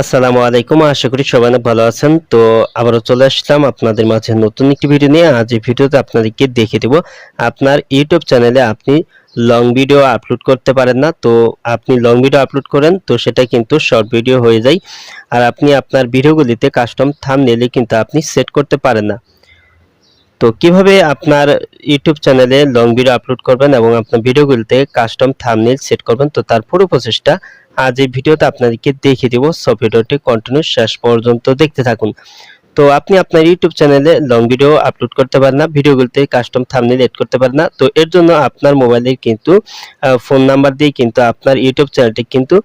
আসসালামু আলাইকুম, আশা করি সবাই ভালো আছেন। তো আবারও চলে আসলাম আপনাদের মাঝে নতুন একটি ভিডিও নিয়ে। আজ এই ভিডিওতে আপনাদেরকে দেখিয়ে দেব আপনার ইউটিউব চ্যানেলে আপনি লং ভিডিও আপলোড করতে পারেন না। তো আপনি লং ভিডিও আপলোড করেন, তো সেটা কিন্তু শর্ট ভিডিও হয়ে যায়। আর আপনি আপনার ভিডিওগুলিতে কাস্টম থাম্বনেলে কিন্তু আপনি সেট করতে পারেন না। তো কীভাবে আপনার ইউটিউব চ্যানেলে লং ভিডিও আপলোড করবেন এবং আপনার ভিডিওগুলিতে কাস্টম থাম্বনেল সেট করবেন, তো তার পুরো প্রসেসটা আজ এই ভিডিওতে আপনাদেরকে দেখিয়ে দেবো সব ভিডিওটি কন্টিনিউ শেষ পর্যন্ত দেখতে থাকুন। তো আপনি আপনার ইউটিউব চ্যানেলে লং ভিডিও আপলোড করতে পারেন না, ভিডিওগুলোতে কাস্টম থাম্বনেল এড করতে পারেন না। তো এর জন্য আপনার মোবাইলে কিন্তু ফোন নাম্বার দিয়ে কিন্তু আপনার ইউটিউব চ্যানেলটি কিন্তু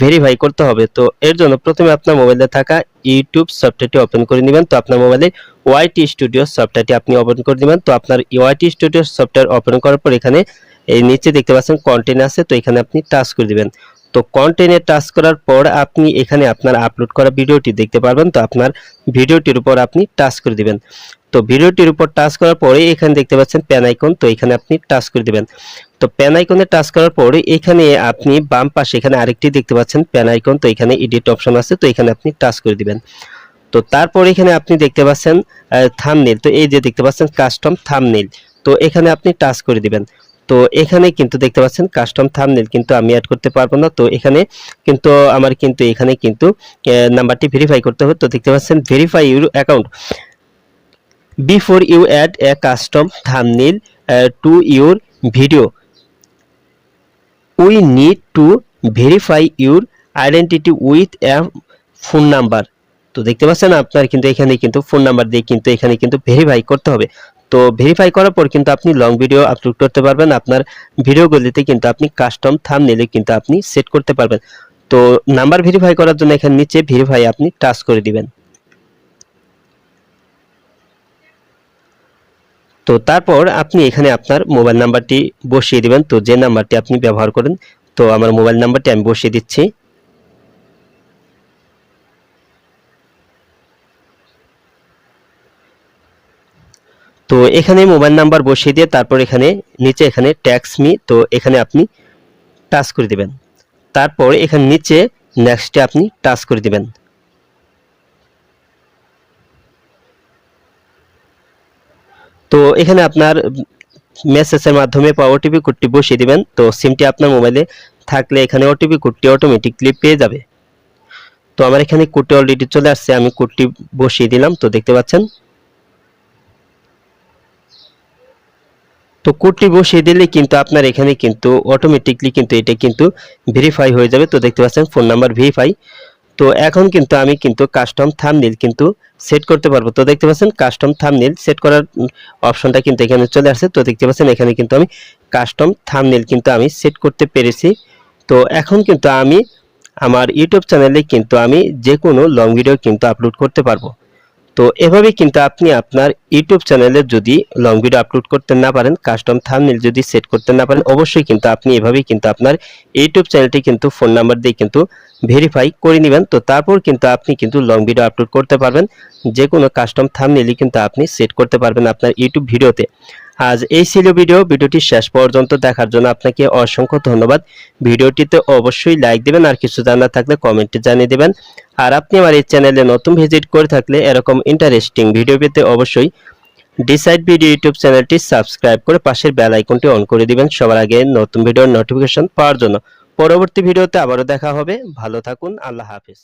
ভেরিফাই করতে হবে। তো এর জন্য প্রথমে আপনার মোবাইলে থাকা ইউটিউব সফটওয়্যারটি ওপেন করে নেবেন। তো আপনার মোবাইলে ওয়াইটি স্টুডিও সফটওয়্যারটি আপনি ওপেন করে দিবেন তো আপনার ওয়াইটি স্টুডিও সফটওয়্যার ওপেন করার পর এখানে, এই নিচে দেখতে পাচ্ছেন কন্টেন্ট আছে। তো এখানে আপনি টাচ করে দিবেন। তো কন্টেন্টে টাচ করার পর আপনি এখানে আপনার আপলোড করা ভিডিওটি দেখতে পারবেন। তো আপনার ভিডিওটির উপর আপনি টাচ করে দিবেন। তো ভিডিওটির উপর টাচ করার পরে এখানে দেখতে পাচ্ছেন প্যান আইকন তো এখানে আপনি টাচ করে দিবেন। তো প্যান আইকনে টাচ করার পরে এখানে আপনি বাম পাশে এখানে আরেকটি দেখতে পাচ্ছেন প্যান আইকন তো এখানে এডিট অপশন আছে, তো এখানে আপনি টাচ করে দিবেন। তো তারপর এখানে আপনি দেখতে পাচ্ছেন থামনেল তো এই যে দেখতে পাচ্ছেন কাস্টম থামনেল তো এখানে আপনি টাচ করে দিবেন। তো এখানে কিন্তু দেখতে পাচ্ছেন কাস্টম থামনেল কিন্তু আমি অ্যাড করতে পারব না। তো এখানে কিন্তু আমার কিন্তু এখানে কিন্তু নাম্বারটি ভেরিফাই করতে হবে। তো দেখতে পাচ্ছেন verify your account before you add a custom thumbnail to your video we need to verify your identity with a phone number তো দেখতে পাচ্ছেন আপনার কিন্তু এখানে কিন্তু ফোন নাম্বার দিয়ে কিন্তু এখানে কিন্তু ভেরিফাই করতে হবে। তো ভেরিফাই করার পর কিন্তু আপনি লং ভিডিও আপলোড করতে পারবেন। আপনার ভিডিওগুলিতে কিন্তু আপনি কাস্টম থাম্বনেলে কিন্তু আপনি সেট করতে পারবেন। তো নাম্বার ভেরিফাই করার জন্য এখানে নিচে ভেরিফাই আপনি টাচ করে দিবেন। তো তারপর আপনি এখানে আপনার মোবাইল নাম্বারটি বসিয়ে দিবেন। তো যে নাম্বারটি আপনি ব্যবহার করেন, তো আমার মোবাইল নাম্বারটি আমি বসিয়ে দিচ্ছি। তো এখানে মোবাইল নাম্বার বসিয়ে দিয়ে তারপর এখানে, নিচে এখানে ট্যাক্স মি তো এখানে আপনি টাচ করে দিবেন। তারপর এখানে নিচে নেক্সটে আপনি টাচ করে দিবেন। তো এখানে আপনার মেসেজের মাধ্যমে বা ওটিপি কোডটি বসিয়ে দিবেন। তো সিমটি আপনার মোবাইলে থাকলে এখানে ওটিপি কোডটি অটোমেটিকলি পেয়ে যাবে। তো আমার এখানে কোডটি অলরেডি চলে আসছে, আমি কোডটি বসিয়ে দিলাম। তো দেখতে পাচ্ছেন তো কোডটি বসিয়ে দিলে কিন্তু আপনার এখানে কিন্তু অটোমেটিকলি কিন্তু এটা কিন্তু ভেরিফাই হয়ে যাবে। তো দেখতে পাচ্ছেন ফোন নাম্বার ভেরিফাই তো এখন কিন্তু আমি কিন্তু কাস্টম থামনিল কিন্তু সেট করতে পারব। তো দেখতে পাচ্ছেন কাস্টম থামনিল সেট করার অপশনটা কিন্তু এখানে চলে আসছে। তো দেখতে পাচ্ছেন এখানে কিন্তু আমি কাস্টম থামনিল কিন্তু আমি সেট করতে পেরেছি। তো এখন কিন্তু আমি আমার ইউটিউব চ্যানেলে কিন্তু আমি যে কোনো লং ভিডিও কিন্তু আপলোড করতে পারব। তো এভাবে কিন্তু আপনি আপনার ইউটিউব চ্যানেলে যদি লং ভিডিও আপলোড করতে না পারেন কাস্টম থাম্বনেল যদি সেট করতে না পারেন, অবশ্যই কিন্তু আপনি এভাবেই কিন্তু আপনার ইউটিউব চ্যানেলটি কিন্তু ফোন নাম্বার দিয়ে কিন্তু ভেরিফাই করে নেবেন। তো তারপর কিন্তু আপনি কিন্তু লং ভিডিও আপলোড করতে পারবেন। যে কোনো কাস্টম থাম্বনেলই কিন্তু আপনি সেট করতে পারবেন আপনার ইউটিউব ভিডিওতে। আজ এই ছিল ভিডিও ভিডিওটি শেষ পর্যন্ত দেখার জন্য আপনাকে অসংখ্য ধন্যবাদ। ভিডিওটিতে অবশ্যই লাইক দেবেন আর কিছু জানার থাকলে কমেন্টে জানিয়ে দেবেন। আর আপনি আমার এই চ্যানেলে নতুন ভিজিট করে থাকলে এরকম ইন্টারেস্টিং ভিডিও পেতে অবশ্যই ডিসাইড ভিডিও ইউটিউব চ্যানেলটি সাবস্ক্রাইব করে পাশের বেল আইকনটি অন করে দিবেন। সবার আগে নতুন ভিডিওর নোটিফিকেশন পাওয়ার জন্য। পরবর্তী ভিডিওতে আবারও দেখা হবে। ভালো থাকুন। আল্লাহ হাফিজ।